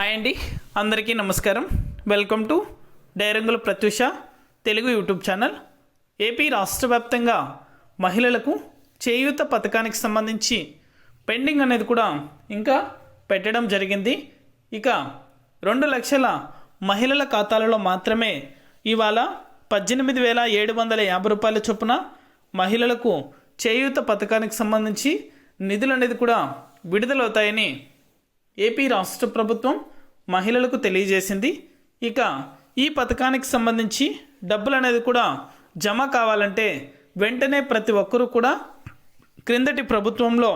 Hi అండి. అందరికీ నమస్కారం. Welcome to డైరంగుల Pratyusha Telugu YouTube channel. AP రాష్ట్ర వ్యాప్తంగా మహిళలకు చేయూత పథకానికి సంబంధించి పెండింగ్ అనేది కూడా ఇంకా పెట్టడం జరిగింది. ఇక రెండు లక్షల మహిళల ఖాతాలలో మాత్రమే ఇవాళ పద్దెనిమిది వేల ఏడు వందల యాభై రూపాయల చొప్పున మహిళలకు చేయూత పథకానికి సంబంధించి నిధులు అనేది కూడా విడుదలవుతాయని ఏపీ రాష్ట్ర ప్రభుత్వం మహిళలకు తెలియజేసింది. ఇక ఈ పథకానికి సంబంధించి డబ్బులు అనేది కూడా జమ కావాలంటే వెంటనే ప్రతి ఒక్కరూ కూడా క్రిందటి ప్రభుత్వంలో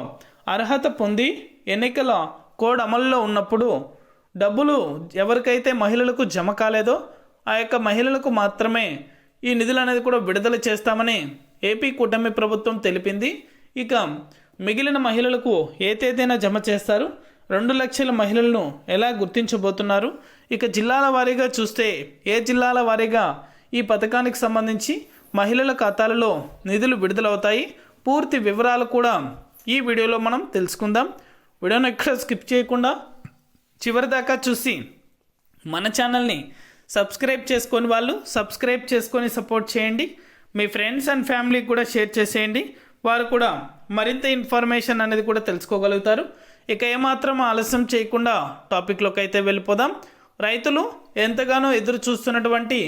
అర్హత పొంది ఎన్నికల కోడ్ అమల్లో ఉన్నప్పుడు డబ్బులు ఎవరికైతే మహిళలకు జమ కాలేదో ఆ యొక్క మహిళలకు మాత్రమే ఈ నిధులు అనేది కూడా విడుదల చేస్తామని ఏపీ కూటమి ప్రభుత్వం తెలిపింది. ఇక మిగిలిన మహిళలకు ఏ తేదీన జమ చేస్తారు? రెండు లక్షల మహిళలను ఎలా గుర్తించబోతున్నారు? ఇక జిల్లాల వారీగా చూస్తే ఏ జిల్లాల వారీగా ఈ పథకానికి సంబంధించి మహిళల ఖాతాలలో నిధులు విడుదలవుతాయి? పూర్తి వివరాలు కూడా ఈ వీడియోలో మనం తెలుసుకుందాం. వీడియోను ఎక్కడ స్కిప్ చేయకుండా చివరి దాకా చూసి మన ఛానల్ని సబ్స్క్రైబ్ చేసుకొని వాళ్ళు సబ్స్క్రైబ్ చేసుకొని సపోర్ట్ చేయండి. మీ ఫ్రెండ్స్ అండ్ ఫ్యామిలీకి కూడా షేర్ చేసేయండి. వారు కూడా మరింత ఇన్ఫర్మేషన్ అనేది కూడా తెలుసుకోగలుగుతారు. ఇక ఏమాత్రం ఆలస్యం చేయకుండా టాపిక్లోకి అయితే వెళ్ళిపోదాం. రైతులు ఎంతగానో ఎదురు చూస్తున్నటువంటి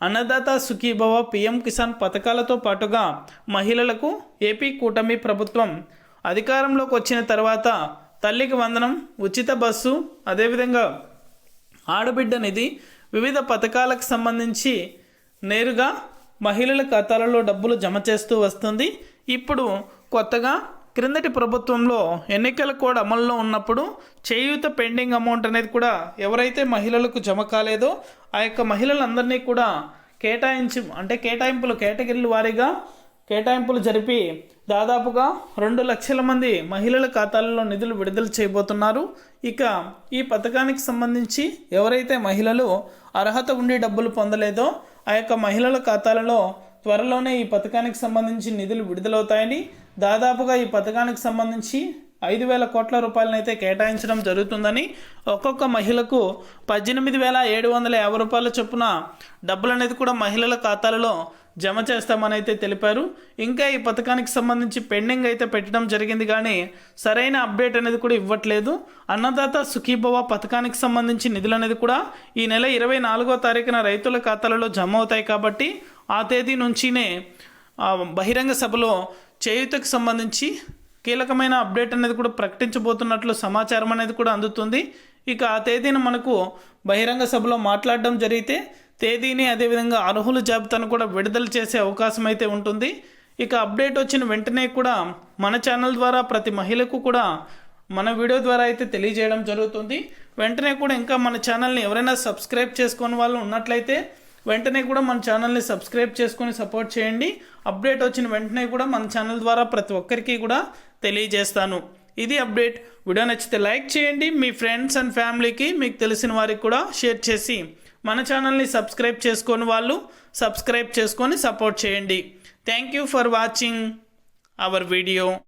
అన్నదాత సుఖీభవ పిఎం కిసాన్ పథకాలతో పాటుగా మహిళలకు ఏపీ కూటమి ప్రభుత్వం అధికారంలోకి వచ్చిన తర్వాత తల్లికి వందనం ఉచిత బస్సు అదేవిధంగా ఆడబిడ్డ నిధి వివిధ పథకాలకు సంబంధించి నేరుగా మహిళల ఖాతాలలో డబ్బులు జమ చేస్తూ వస్తుంది. ఇప్పుడు కొత్తగా క్రిందటి ప్రభుత్వంలో ఎన్నికల కోడ్ అమల్లో ఉన్నప్పుడు చేయూత పెండింగ్ అమౌంట్ అనేది కూడా ఎవరైతే మహిళలకు జమ కాలేదో ఆ యొక్క మహిళలందరినీ కూడా కేటాయించి అంటే కేటాయింపులు కేటగిరీల వారీగా కేటాయింపులు జరిపి దాదాపుగా రెండు లక్షల మంది మహిళల ఖాతాలలో నిధులు విడుదల చేయబోతున్నారు. ఇక ఈ పథకానికి సంబంధించి ఎవరైతే మహిళలు అర్హత ఉండి డబ్బులు పొందలేదో ఆ యొక్క మహిళల ఖాతాలలో త్వరలోనే ఈ పథకానికి సంబంధించి నిధులు విడుదలవుతాయని దాదాపుగా ఈ పథకానికి సంబంధించి ఐదు వేల కోట్ల రూపాయలనైతే కేటాయించడం జరుగుతుందని ఒక్కొక్క మహిళకు పద్దెనిమిది వేల ఏడు వందల యాభై రూపాయల చొప్పున డబ్బులు అనేది కూడా మహిళల ఖాతాలలో జమ చేస్తామని అయితే తెలిపారు. ఇంకా ఈ పథకానికి సంబంధించి పెండింగ్ అయితే పెట్టడం జరిగింది కానీ సరైన అప్డేట్ అనేది కూడా ఇవ్వట్లేదు. అన్నదాత సుఖీభవ పథకానికి సంబంధించి నిధులు అనేది కూడా ఈ నెల ఇరవై నాలుగో తారీఖున రైతుల ఖాతాలలో జమ అవుతాయి కాబట్టి ఆ తేదీ నుంచినే బహిరంగ సభలో చేయుతకు సంబంధించి కీలకమైన అప్డేట్ అనేది కూడా ప్రకటించబోతున్నట్లు సమాచారం అనేది కూడా అందుతుంది. ఇక ఆ తేదీన మనకు బహిరంగ సభలో మాట్లాడడం జరిగితే తేదీని అదేవిధంగా అర్హుల జాబితాను కూడా విడుదల చేసే అవకాశం అయితే ఉంటుంది. ఇక అప్డేట్ వచ్చిన వెంటనే కూడా మన ఛానల్ ద్వారా ప్రతి మహిళకు కూడా మన వీడియో ద్వారా అయితే తెలియజేయడం జరుగుతుంది. వెంటనే కూడా ఇంకా మన ఛానల్ని ఎవరైనా సబ్స్క్రైబ్ చేసుకుని వాళ్ళు ఉన్నట్లయితే వెంటనే కూడా మన ఛానల్ని సబ్స్క్రైబ్ చేసుకొని సపోర్ట్ చేయండి. అప్డేట్ వచ్చిన వెంటనే కూడా మన ఛానల్ ద్వారా ప్రతి ఒక్కరికి కూడా తెలియజేస్తాను. ఇది అప్డేట్. వీడియో నచ్చితే లైక్ చేయండి. మీ ఫ్రెండ్స్ అండ్ ఫ్యామిలీకి మీకు తెలిసిన వారికి కూడా షేర్ చేసి మన ఛానల్ని సబ్స్క్రైబ్ చేసుకొని వాళ్ళు సబ్స్క్రైబ్ చేసుకొని సపోర్ట్ చేయండి. Thank you for watching our video